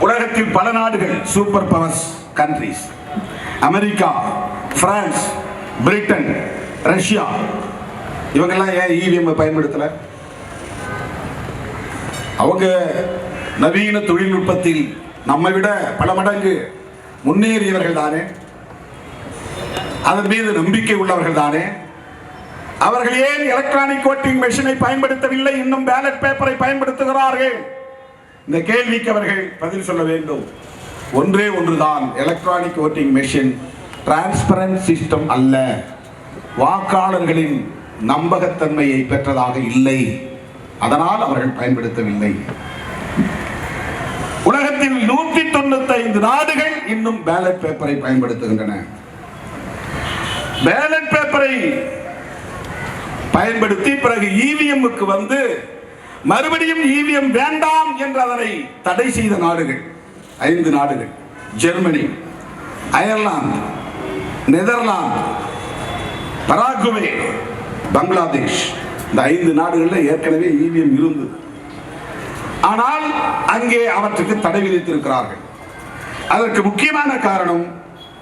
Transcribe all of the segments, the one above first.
உலகத்தில் பல நாடுகள் super powers countries America France Britain Russia இவங்கெல்லாம் ஏன் இவிஎம் பயன்படுத்தல? அவங்க நவீன தொழில்நுட்பத்தில் நம்மை விட பல மடங்கு முன்னேறியவர்கள் தானே? அதன் மீது நம்பிக்கை உள்ளவர்கள் தானே? அவர்கள் ஏன் எலக்ட்ரானிக் ஓட்டிங் மெஷினை பயன்படுத்தவில்லை? இன்னும் பேலட் பேப்பரை பயன்படுத்துகிறார்கள்? இந்த கேள்விக்கு அவர்கள் பதில் சொல்ல வேண்டும். ஒன்றே ஒன்றுதான் electronic voting machine transparent system அல்ல. வாக்காளர்களின் நம்பகத்தன்மையை பெற்றதாக இல்லை. அதனால் அவர்கள் பயன்படுத்தவில்லை. உலகத்தில் நூத்தி தொண்ணூத்தி ஐந்து நாடுகள் இன்னும் பேலட் பேப்பரை பயன்படுத்துகின்றன. பேலட் பேப்பரை பயன்படுத்தி பிறகு இவிஎம்முக்கு வந்து மறுபடியும் ஈவிஎம் வேண்டாம் என்று அதனை தடை செய்த நாடுகள் ஐந்து நாடுகள் Germany Ireland Netherlands Paraguay Bangladesh. இந்த ஐந்து நாடுகளில் ஏற்கனவே ஈவிஎம் இருந்தது. ஆனால் அங்கே அவற்றுக்கு தடை விதித்திருக்கிறார்கள். அதற்கு முக்கியமான காரணம்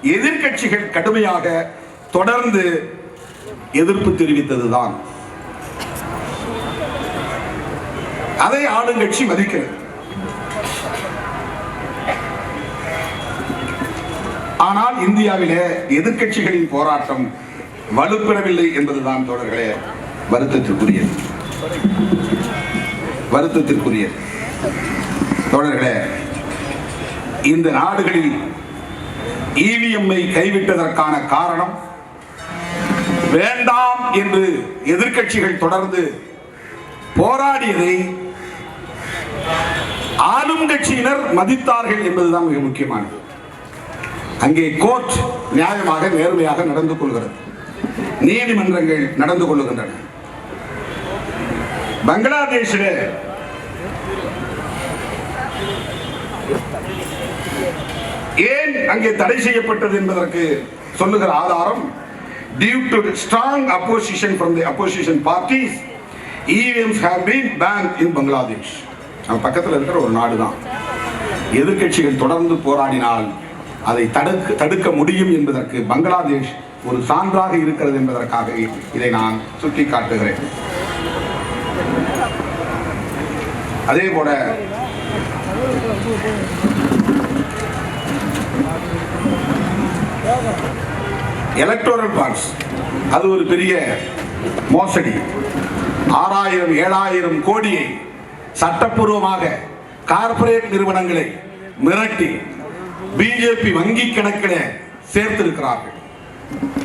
எதிர்க்கட்சிகள் கடுமையாக தொடர்ந்து எதிர்ப்பு தெரிவித்ததுதான். அதை ஆளுங்கட்சி மதிக்கிறது. ஆனால் இந்தியாவிலே எதிர்க்கட்சிகளின் போராட்டம் வலுப்பெறவில்லை என்பதுதான் தோழர்களே வருத்தத்திற்குரியது. வருத்தத்திற்குரியது. தோழர்களே இந்த நாடுகளில் இவிஎம்ஐ கைவிட்டதற்கான காரணம் வேண்டாம் என்று எதிர்க்கட்சிகள் தொடர்ந்து போராடியதை ஆளும் கட்சியினர் மதித்தார்கள் என்பதுதான் மிக முக்கியமானது. அங்கே கோர்ட் நியாயமாக நேர்மையாக நடந்து கொள்கிறது. நீதிமன்றங்கள் நடந்து கொள்ளுகின்றன. பங்களாதேஷில் ஏன் அங்கே தடை செய்யப்பட்டது என்பதற்கு சொல்லுகிற ஆதாரம் due to strong opposition opposition the the opposition parties EVMs have been banned in நம்ம பக்கத்தில் இருக்கிற ஒரு நாடு தான் எதிர்க்கட்சிகள் தொடர்ந்து போராடினால் அதை தடுக்க தடுக்க முடியும் என்பதற்கு பங்களாதேஷ் ஒரு சான்றாக இருக்கிறது என்பதற்காக இதை நான் சுட்டி காட்டுகிறேன் அதே போல எலக்டோரல் பாண்ட்ஸ் அது ஒரு பெரிய மோசடி. ஆறாயிரம் ஏழாயிரம் கோடியை சட்டப்பூர்வமாக கார்ப்பரேட் நிறுவனங்களை மிரட்டி பிஜேபி வங்கி கணக்கில் சேர்த்திருக்கிறார்கள்.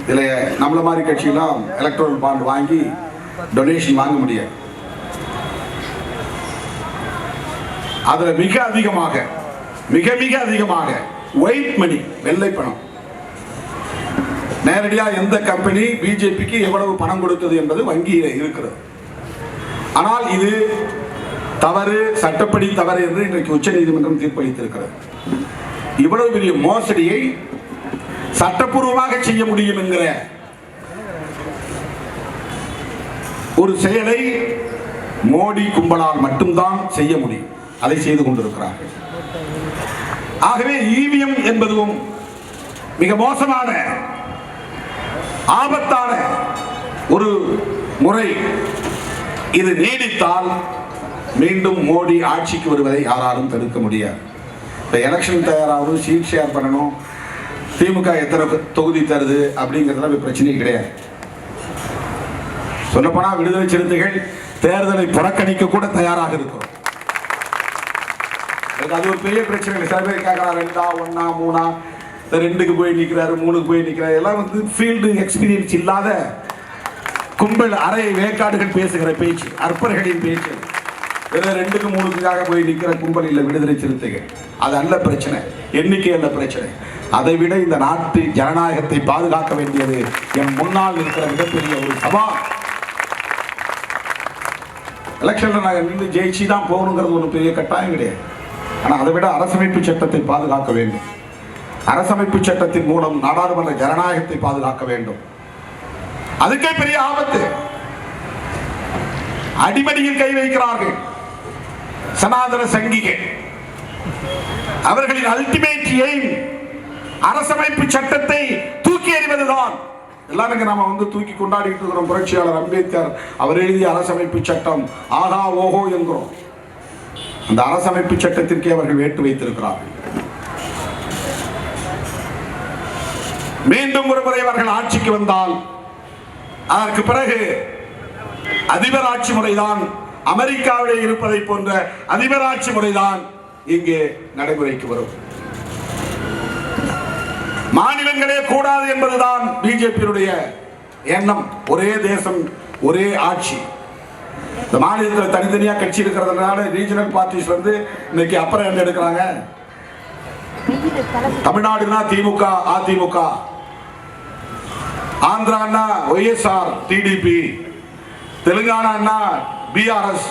இதில் நம்மள மாதிரி கட்சியெல்லாம் எலக்ட்ரல் பாண்ட் வாங்கி டொனேஷன் வாங்க முடியாது. அதில் மிக அதிகமாக மிக மிக அதிகமாக ஒயிட் மணி வெள்ளை பணம். நேரடியா எந்த கம்பெனி பிஜேபிக்கு எவ்வளவு பணம் கொடுத்தது என்பது வங்கியில் இருக்கிறது. ஆனால் இது தவறு சட்டப்படி தவறு என்று இன்றைக்கு உச்சநீதிமன்றம் தீர்ப்பளித்திருக்கிறது. இவ்வளவு பெரிய மோசடியை சட்டப்பூர்வமாக செய்ய முடியும் என்கிற ஒரு செயலை மோடி கும்பலால் மட்டும்தான் செய்ய முடியும். அதை செய்து கொண்டிருக்கிறார்கள். ஆகவே ஈவிஎம் என்பதும் மிக மோசமான ஆபத்தான ஒரு முறை இது நீடித்தால் மீண்டும் மோடி ஆட்சிக்கு வருவதை யாராலும் தடுக்க முடியாது. இப்போ எலெக்ஷன் தயாராகணும் சீட் ஷேர் பண்ணணும். திமுக எத்தனை தொகுதி தருது அப்படிங்கிறதுலாம் இப்ப பிரச்சனையே கிடையாது. சொல்லப்போனால் விடுதலை சிறுத்தைகள் தேர்தலை புறக்கணிக்க கூட தயாராக இருக்கும். அது ஒரு பெரிய பிரச்சனை இல்லை. சில பேர் கேட்கலாம் ரெண்டா ஒன்னா மூணா? ரெண்டுக்கு போய் நிற்கிறாரு மூணுக்கு போய் நிற்கிறாரு எல்லாம் வந்து ஃபீல்டு எக்ஸ்பீரியன்ஸ் இல்லாத கும்பல் அறை வேக்காடுகள் பேசுகிற பேச்சு அற்பர்களின் பேச்சு. வெறும் ரெண்டுக்கு மூணுக்காக போய் நிற்கிற கும்பல் இல்லை விடுதலை சிறுத்தைகள். அது அல்ல பிரச்சனை. எண்ணிக்கை அல்ல பிரச்சனை. அதை விட இந்த நாட்டு ஜனநாயகத்தை பாதுகாக்க வேண்டியது என் முன்னால் இருக்கிற மிகப்பெரிய ஒரு சபா எலெக்ஷன்ல நாங்கள் நின்று ஜெயிச்சு தான் போகணுங்கிறது ஒரு பெரிய கட்டாயம் கிடையாது. ஆனால் அதை விட அரசமைப்பு சட்டத்தை பாதுகாக்க வேண்டும். அரசமைப்பு சட்டத்தின் மூலம் நாடாளுமன்ற ஜனநாயகத்தை பாதுகாக்க வேண்டும். அதுக்கே பெரிய ஆபத்து. அடிமடியில் கை வைக்கிறார்கள். சனாதன சங்கிகை. அவர்களின் அல்டிமேட் எய்ம் அரசமைப்பு சட்டத்தை தூக்கி எறிவதுதான். எல்லாரும் நாம வந்து தூக்கி கொண்டாடிட்டு இருக்கிறோம். புரட்சியாளர் அம்பேத்கர் அவர் எழுதிய அரசமைப்பு சட்டம் ஆகா ஓஹோ என்கிறோம். அந்த அரசமைப்பு சட்டத்திற்கே அவர்கள் வேட்டு வைத்திருக்கிறார்கள். மீண்டும் ஒரு முறை அவர்கள் ஆட்சிக்கு வந்தால் அதற்கு பிறகு அதிபர் ஆட்சி முறைதான் அமெரிக்காவிலே இருப்பதை போன்ற அதிபராட்சி முறைதான் இங்கே நடைமுறைக்கு வரும். மாநிலங்களே கூடாது என்பதுதான் பிஜேபியினுடைய எண்ணம். ஒரே தேசம் ஒரே ஆட்சி. இந்த மாநிலத்தில் தனித்தனியாக கட்சி இருக்கிறதுனால ரீஜனல் பார்ட்டிஸ் வந்து இன்னைக்கு அப்புறம் என்ன எடுக்கிறாங்க. தமிழ்நாடுனா திமுக அதிமுக. ஆந்திரான்னா ஒய்எஸ்ஆர் டிடிபி தெலுங்கானா பிஆர்எஸ்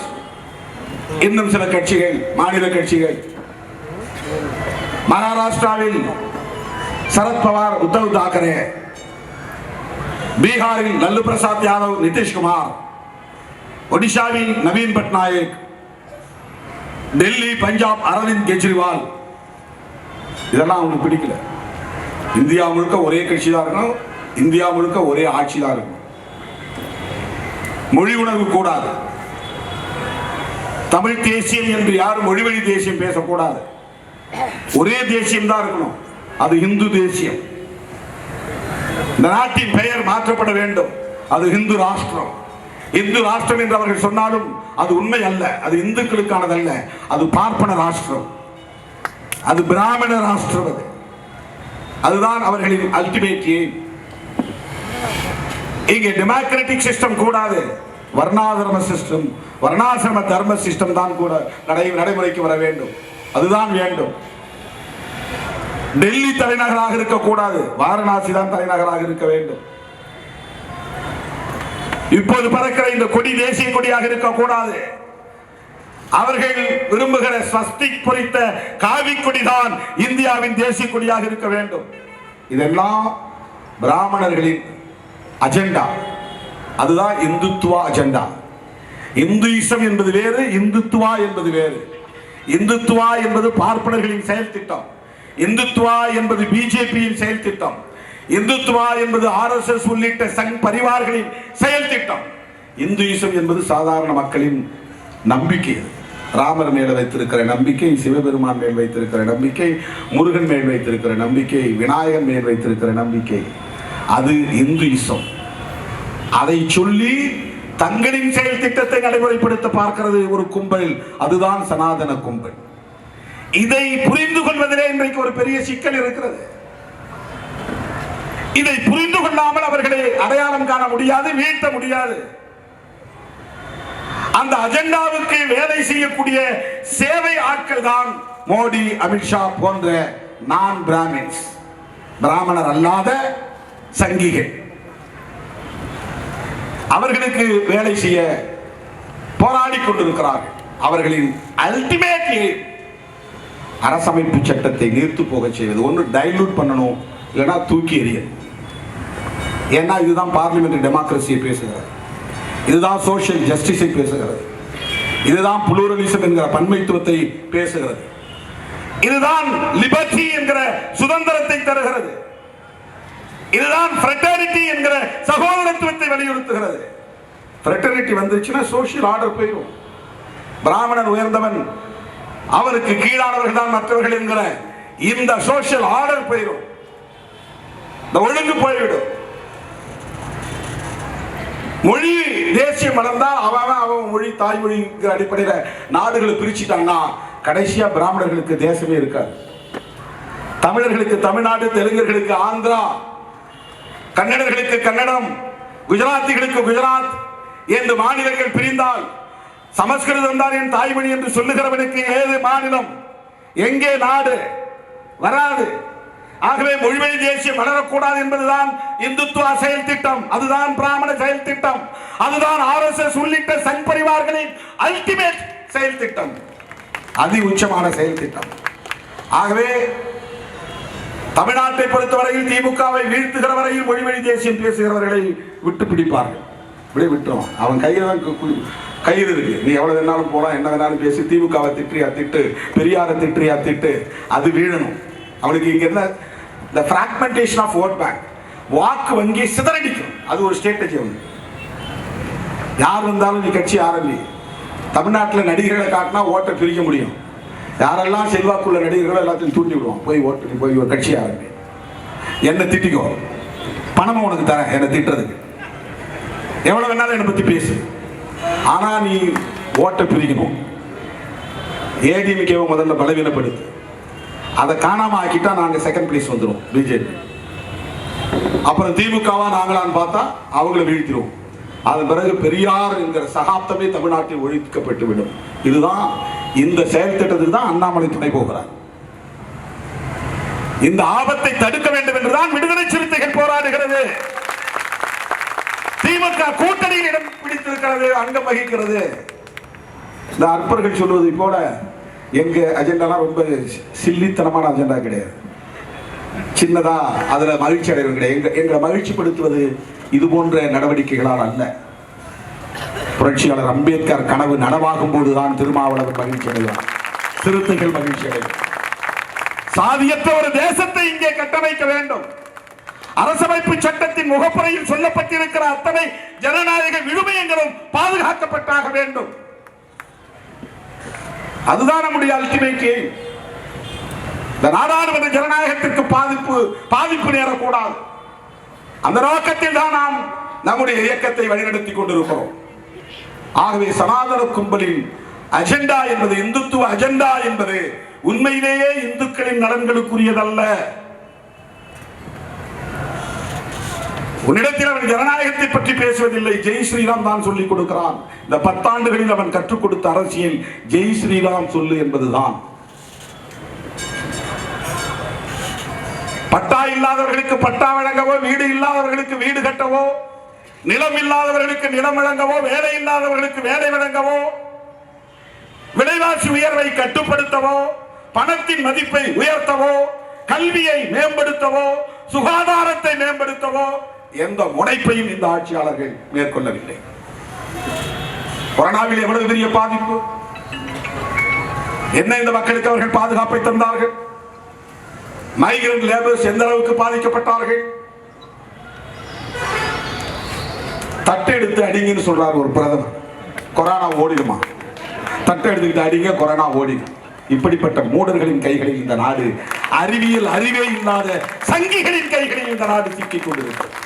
இன்னும் சில கட்சிகள் மாநில கட்சிகள். மகாராஷ்டிராவில் சரத்பவார் உத்தவ் தாக்கரே. பீகாரில் லல்லு பிரசாத் யாதவ் நிதிஷ்குமார் ஒடிஷாவில் நவீன் பட்நாயக். டெல்லி பஞ்சாப் அரவிந்த் கெஜ்ரிவால். இதெல்லாம் அவங்களுக்கு பிடிக்கல. இந்தியா முழுக்க ஒரே கட்சி தான் இருக்கணும். இந்தியா முழுக்க ஒரே ஆட்சி தான் இருக்கணும். மொழி உணர்வு கூடாது. தமிழ் தேசியம் என்று யாரும் மொழிவழி தேசியம் பேசக்கூடாது. ஒரே தேசியம் தான் இருக்கணும். அது இந்து தேசியம். இந்த நாட்டின் பெயர் மாற்றப்பட வேண்டும். அது இந்து ராஷ்டிரம். இந்து ராஷ்டிரம் என்று அவர்கள் சொன்னாலும் அது உண்மை அல்ல. அது இந்துக்களுக்கானதல்ல. அது பார்ப்பன ராஷ்டிரம். அது பிராமண ராஷ்டிரம் அது. அதுதான் அவர்களின் அல்டிமேட் எய்ம் இங்கே டெமோக்ராட்டிக் சிஸ்டம் கூடாது. வர்ணாதர்ம சிஸ்டம் வர்ணாசிரம தர்ம சிஸ்டம் தான் கூட நடை நடைமுறைக்கு வர வேண்டும். அதுதான் வேண்டும். டெல்லி தலைநகராக இருக்கக்கூடாது. வாரணாசி தான் தலைநகராக இருக்க வேண்டும். இப்போது பறக்கிற இந்த கொடி தேசிய கொடியாக இருக்கக்கூடாது. அவர்கள் விரும்புகிற ஸ்வஸ்திக் பொறித்த காவி கொடிதான் இந்தியாவின் தேசிய கொடியாக இருக்க வேண்டும். இதெல்லாம் பிராமணர்களின் அஜெண்டா. அதுதான் இந்துத்துவா அஜெண்டா. இந்துயிசம் என்பது வேறு இந்துத்துவா என்பது வேறு. இந்துத்துவா என்பது பார்ப்பனர்களின் செயல் திட்டம் இந்துத்துவா என்பது பிஜேபியின் செயல் திட்டம் இந்துத்துவா என்பது ஆர்எஸ்எஸ் உள்ளிட்ட சங் பரிவார்களின் செயல் திட்டம் இந்துயிசம் என்பது சாதாரண மக்களின் நம்பிக்கை ராமர் மேல வைத்திருக்கிற நம்பிக்கை சிவபெருமான் மேல் வைத்திருக்கிற நம்பிக்கை முருகன் மேல் வைத்திருக்கிற நம்பிக்கை விநாயகன் மேல் வைத்திருக்கிற நம்பிக்கை. அது இந்துயிசம். அதை சொல்லி தங்களின் செயல் திட்டத்தை நடைமுறைப்படுத்த பார்க்கிறது ஒரு கும்பல் அதுதான் சனாதன கும்பல். இதை புரிந்து கொள்வதிலே இன்றைக்கு ஒரு பெரிய சிக்கல் இருக்கிறது. இதை புரிந்து கொள்ளாமல் அவர்களை அடையாளம் காண முடியாது வீழ்த்த முடியாது. அந்த அஜெண்டாவுக்கு வேலை செய்யக்கூடிய சேவை ஆட்கள் தான் மோடி அமித்ஷா போன்ற நான் பிராமின்ஸ். பிராமணர் அல்லாத சங்கிகள். அவர்களுக்கு வேலை செய்ய போராடி கொண்டிருக்கிறார்கள். அவர்களின் அல்டிமேட் அரசமைப்பு சட்டத்தை நீர்த்து போக செய்வது. ஒன்று டைல்யூட் பண்ணணும் இல்லைன்னா தூக்கி எறிய ஏன்னா இதுதான் பார்லிமெண்ட் டெமோக்ரஸியை பேசுகிறது. இதுதான் சோஷியல் ஜஸ்டிஸை பேசுகிறது. இதுதான் புளூரலிசம் என்கிற பன்மைத்துவத்தை பேசுகிறது. இதுதான் லிபர்டி என்கிற சுதந்திரத்தை தருகிறது. இதுதான் ஃப்ரெட்டர்னிட்டி என்கிற சகோதரத்துவத்தை வலியுறுத்துகிறது. ஃப்ரெட்டர்னிட்டி வந்துச்சுன்னா சோஷியல் ஆர்டர் போயிடும் பிராமணன் உயர்ந்தவன் அவருக்கு கீழானவர்கள் தான் மற்றவர்கள் என்கிற இந்த சோஷியல் ஆர்டர் போயிடும் இந்த ஒழுங்கு போய்விடும். மொழி தேசியம் வளர்ந்தா அவன் அவன் அவன் மொழி தாய்மொழிங்கிற அடிப்படையில் நாடுகளை பிரிச்சுட்டாங்கன்னா கடைசியா பிராமணர்களுக்கு தேசமே இருக்காது. தமிழர்களுக்கு தமிழ்நாடு தெலுங்கர்களுக்கு ஆந்திரா கன்னடர்களுக்கு கன்னடம் குஜராத்திகளுக்கு குஜராத் என்று மாநிலங்கள் பிரிந்தால் சமஸ்கிருதம் தான் என் தாய்மொழி என்று சொல்லுகிறவனுக்கு ஏது மாநிலம்? எங்கே நாடு? வராது. ஆகவே மொழிவழி தேசியம் வளரக்கூடாது என்பதுதான் இந்துத்துவ செயல் திட்டம். அதுதான் பிராமண செயல் திட்டம். அதுதான் ஆர்எஸ்எஸ் உள்ளிட்ட சங் பரிவார்களின் அல்டிமேட் செயல் திட்டம். அதி உச்சமான செயல் திட்டம். ஆகவே தமிழ்நாட்டை பொறுத்தவரையில் திமுகவை வீழ்த்துகிற வரையில் மொழிவழி தேசியம் பேசுகிறவர்களை விட்டு பிடிப்பார்கள். இப்படியே விட்டுரும் அவன் கையில் தான் கயிறு இருக்கு. நீ எவ்வளவு வேணாலும் போலாம் என்ன வேணாலும் பேசி திமுகவை திட்டுறியா திட்டு பெரியாரை திட்டுறியா திட்டு அது வீழணும். அவனுக்கு இங்க என்ன? இந்த பிராக்மெண்டேஷன் ஆஃப் ஓட் பேங்க் வாக்கு வங்கி சிதறடிக்கும். அது ஒரு ஸ்ட்ராட்டஜி ஒன்று யார் வந்தாலும் நீ கட்சி ஆரம்பி. தமிழ்நாட்டில் நடிகர்களை காட்டினா ஓட்டை பிரிக்க முடியும். யாரெல்லாம் செல்வாக்குள்ள நடிகர்களோ எல்லாத்தையும் தூண்டி விடுவோம். போய் ஓட்டு நீ போய் ஒரு கட்சி ஆரம்பி என்னை திட்டிக்கோ. பணமும் உனக்கு தரேன். என்னை திட்டுறதுக்கு. எவ்வளோ வேணாலும் என்னை பற்றி பேசு. ஆனால் நீ ஓட்டை பிரிக்கணும். ஏடிஎம்கேவை முதல்ல பலவீனப்படுத்து. அதை காணாமல் ஆக்கிட்டா நாங்கள் செகண்ட் பிளேஸ் வந்துடும் பிஜேபி அப்புறம் திமுகவா நாங்களான்னு பார்த்தா அவங்கள வீழ்த்திடுவோம் அதன் பிறகு பெரியார் என்கிற சகாப்தமே தமிழ்நாட்டில் ஒழிக்கப்பட்டு விடும் இதுதான் இந்த செயல் திட்டத்துக்கு தான் அண்ணாமலை துணை போகிறார். இந்த ஆபத்தை தடுக்க வேண்டும் என்றுதான் விடுதலை சிறுத்தைகள் போராடுகிறது. திமுக கூட்டணியில் இடம் பிடித்திருக்கிறது அங்கம் வகிக்கிறது. இந்த அற்பர்கள் சொல்வது போல எங்க அஜெண்டாலாம் ரொம்ப சில்லித்தனமான அஜெண்டா கிடையாது. சின்னதா அதுல மகிழ்ச்சி அடைவது கிடையாது. எங்க எங்களை மகிழ்ச்சிப்படுத்துவது இது போன்ற நடவடிக்கைகளால் அல்ல. புரட்சியாளர் அம்பேத்கர் கனவு நனவாகும் போதுதான் திருமாவளவன் மகிழ்ச்சி அடைவார் சிறுத்தைகள் மகிழ்ச்சி அடைவார் சாதியற்ற ஒரு தேசத்தை இங்கே கட்டமைக்க வேண்டும். அரசமைப்பு சட்டத்தின் முகப்புறையில் சொல்லப்பட்டிருக்கிற அத்தனை ஜனநாயக விழுமியங்களும் பாதுகாக்கப்பட்டாக வேண்டும். அதுதான் நம்முடைய அல்டிமேட் எய்ம் இந்த நாடாளுமன்ற ஜனநாயகத்திற்கு பாதிப்பு பாதிப்பு நேரக்கூடாது. அந்த நோக்கத்தில் தான் நாம் நம்முடைய இயக்கத்தை வழிநடத்தி கொண்டிருக்கிறோம். ஆகவே சனாதன கும்பலின் அஜெண்டா என்பது இந்துத்துவ அஜெண்டா என்பது உண்மையிலேயே இந்துக்களின் நலன்களுக்குரியதல்ல. உன்னிடத்தில் அவன் ஜனநாயகத்தை பற்றி பேசுவதில்லை. ஜெய் ஸ்ரீராம் தான் சொல்லிக் கொடுக்கிறான். இந்த பத்தாண்டுகளில் அவன் கற்றுக் கொடுத்த அரசியல் ஜெய் ஸ்ரீராம் சொல்லு என்பதுதான். பட்டா இல்லாதவர்களுக்கு பட்டா வழங்கவோ வீடு இல்லாதவர்களுக்கு வீடு கட்டவோ நிலம் இல்லாதவர்களுக்கு நிலம் வழங்கவோ வேலை இல்லாதவர்களுக்கு வேலை வழங்கவோ விலைவாசி உயர்வை கட்டுப்படுத்தவோ பணத்தின் மதிப்பை உயர்த்தவோ கல்வியை மேம்படுத்தவோ சுகாதாரத்தை மேம்படுத்தவோ எந்த முனைப்பையும் இந்த ஆட்சியாளர்கள் மேற்கொள்ளவில்லை. கொரோனாவில் எவ்வளவு பெரிய பாதிப்பு? என்ன இந்த மக்களுக்கு அவர்கள் பாதுகாப்பை தந்தார்கள்? மைக்ரண்ட் லேபர்ஸ் எந்த அளவுக்கு பாதிக்கப்பட்டார்கள்? தட்டை எடுத்து அடிங்கன்னு சொல்றாரு ஒரு பிரதமர். கொரோனா ஓடிடுமா? தட்டை எடுத்துக்கிட்டு அடிங்க கொரோனா ஓடிடும். இப்படிப்பட்ட மூடர்களின் கைகளில் இந்த நாடு அறிவியல் அறிவே இல்லாத சங்கிகளின் கைகளில் இந்த நாடு சிக்கிக் கொண்டிருக்கிறது.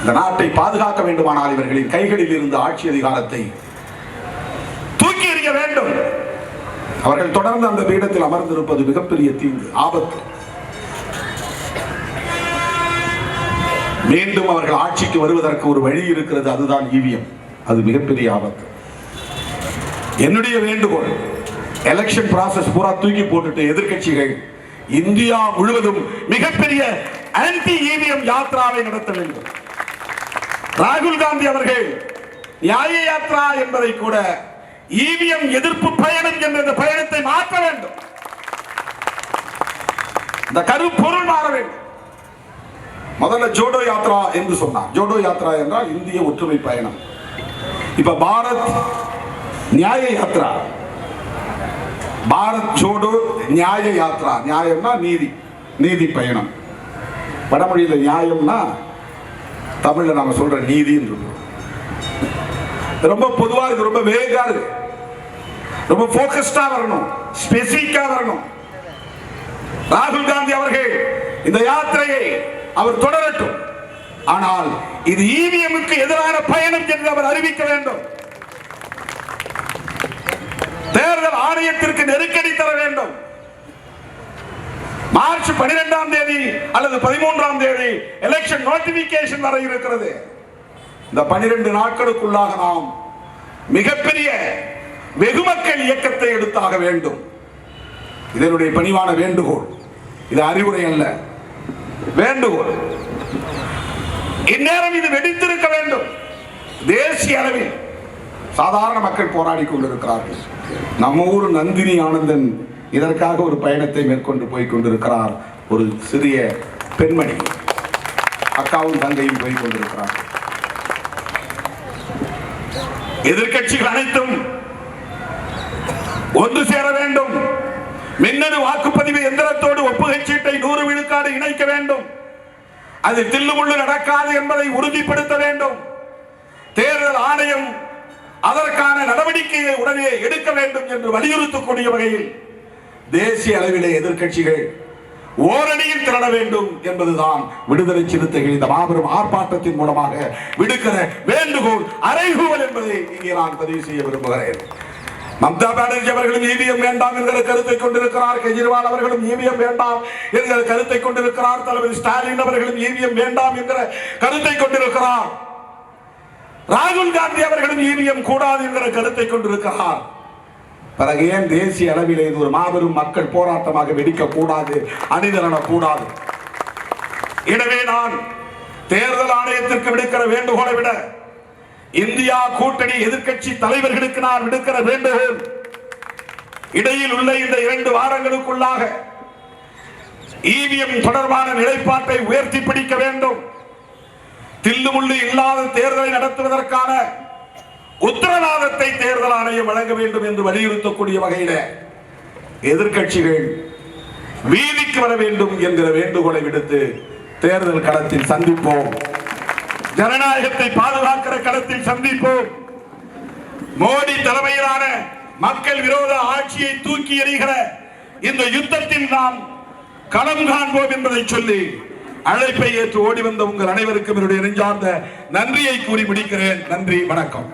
இந்த நாட்டை பாதுகாக்க வேண்டுமானால் இவர்களின் கைகளில் இருந்து ஆட்சி அதிகாரத்தை தூக்கி எறிய வேண்டும். அவர்கள் தொடர்ந்து அந்த பீடத்தில் அமர்ந்திருப்பது மிகப்பெரிய தீங்கு ஆபத்து. மீண்டும் அவர்கள் ஆட்சிக்கு வருவதற்கு ஒரு வழி இருக்கிறது அதுதான் ஈவிஎம் அது மிகப்பெரிய ஆபத்து. என்னுடைய வேண்டுகோள் எலெக்ஷன் ப்ராசஸ் பூரா தூக்கி போட்டுட்டு எதிர்க்கட்சிகள் இந்தியா முழுவதும் மிகப்பெரிய ஆன்டி ஈவிஎம் யாத்ராவை நடத்த வேண்டும். ராகுல் காந்தி அவர்கள் நியாய யாத்ரா என்பதை கூட ஈவிஎம் எதிர்ப்பு பயணம் என்ற இந்த பயணத்தை மாற்ற வேண்டும். இந்த கருப்பொருள் மாற வேண்டும். முதல்ல ஜோடோ யாத்ரா என்று சொன்னார். ஜோடோ யாத்ரா என்றால் இந்திய ஒற்றுமை பயணம். இப்ப பாரத் நியாய யாத்ரா. பாரத் ஜோடோ நியாய யாத்ரா. நியாயம்னா நீதி. நீதி பயணம். வடமொழியில நியாயம்னா தமிழ்ல நாம சொல்ற நீதின்னு ரொம்ப பொதுவா இது ரொம்ப வேகா இருக்கு. ரொம்ப போக்கஸ்டா வரணும். ஸ்பெசிஃபிக்கா வரணும். ராகுல் காந்தி அவர்கள் இந்த யாத்திரையை அவர் தொடரட்டும். ஆனால் இது இவிஎம்க்கு எதிரான பயணம் என்று அவர் அறிவிக்க வேண்டும். தேர்தல் ஆணையத்திற்கு நெருக்கடி தர வேண்டும். மார்ச் பனிரெண்டாம் தேதி அல்லது பதிமூன்றாம் தேதி எலெக்ஷன் நோட்டிபிகேஷன் வர இருக்கிறது. இந்த பனிரெண்டு நாட்களுக்குள்ளாக நாம் மிகப்பெரிய வெகுமக்கள் இயக்கத்தை எடுத்தாக வேண்டும். இதனுடைய பணிவான வேண்டுகோள். இது அறிவுரை அல்ல. வேண்டுகோள். இந்நேரம் இது வெடித்திருக்க வேண்டும். தேசிய அளவில் சாதாரண மக்கள் போராடி கொண்டிருக்கிறார்கள். நம்ம ஊர் நந்தினி ஆனந்தன் இதற்காக ஒரு பயணத்தை மேற்கொண்டு போய் கொண்டிருக்கிறார் ஒரு சிறிய பெண்மணி. அக்காவும் தங்கையும் போய் கொண்டிருக்கிறார். எதிர்கட்சிகள் அனைத்தும் ஒன்று சேர வேண்டும். மின்னணு வாக்குப்பதிவு எந்திரத்தோடு ஒப்பு சீட்டை இணைக்க வேண்டும். அது தில்லுமுள்ளு நடக்காது என்பதை உறுதிப்படுத்த வேண்டும். தேர்தல் ஆணையம் அதற்கான நடவடிக்கையை உடனே எடுக்க வேண்டும் என்று வலியுறுத்தக்கூடிய வகையில் தேசிய அளவிலே எதிர்கட்சிகள் ஓரணியில் திரள வேண்டும் என்பதுதான் விடுதலை சிறுத்தைகள் இந்த மாபெரும் ஆர்ப்பாட்டத்தின் மூலமாக விடுக்கிற வேண்டுகோள் அறைகூவல் என்பதை இங்கே நான் பதிவு செய்ய விரும்புகிறேன். மம்தா பானர்ஜி அவர்களும் ஈவிஎம் வேண்டாம் என்கிற கருத்தை கொண்டிருக்கிறார். கெஜ்ரிவால் அவர்களும் ஈவிஎம் வேண்டாம் என்கிற கருத்தை கொண்டிருக்கிறார். தலைவர் ஸ்டாலின் அவர்களும் ஈவிஎம் வேண்டாம் என்கிற கருத்தை கொண்டிருக்கிறார். ராகுல் காந்தி அவர்களும் ஈவிஎம் கூடாது என்கிற கருத்தை கொண்டிருக்கிறார். பிறகு ஏன் தேசிய அளவிலே இது ஒரு மாபெரும் மக்கள் போராட்டமாக வெடிக்க கூடாது அணிதிரள கூடாது? எனவே நான் தேர்தல் ஆணையத்திற்கு விடுக்கிற வேண்டுகோளை விட இந்தியா கூட்டணி எதிர்க்கட்சி தலைவர்களுக்கு நான் விடுக்கிற வேண்டுகோள் இடையில் உள்ள இந்த இரண்டு வாரங்களுக்குள்ளாக இவிஎம் தொடர்பான நிலைப்பாட்டை உயர்த்தி பிடிக்க வேண்டும். தில்லுமுள்ளு இல்லாத தேர்தலை நடத்துவதற்கான உத்தரவாதத்தை தேர்தல் ஆணையம் வழங்க வேண்டும் என்று வலியுறுத்தக்கூடிய வகையில எதிர்க்கட்சிகள் வீதிக்கு வர வேண்டும் என்கிற வேண்டுகோளை விடுத்து தேர்தல் களத்தில் சந்திப்போம். ஜனநாயகத்தை பாதுகாக்கிற களத்தில் சந்திப்போம். மோடி தலைமையிலான மக்கள் விரோத ஆட்சியை தூக்கி எறிகிற இந்த யுத்தத்தில் நாம் களம் காண்போம் என்பதை சொல்லி அழைப்பை ஏற்று ஓடி வந்த உங்கள் அனைவருக்கும் என்னுடைய நெஞ்சார்ந்த நன்றியை கூறி முடிக்கிறேன். நன்றி வணக்கம்.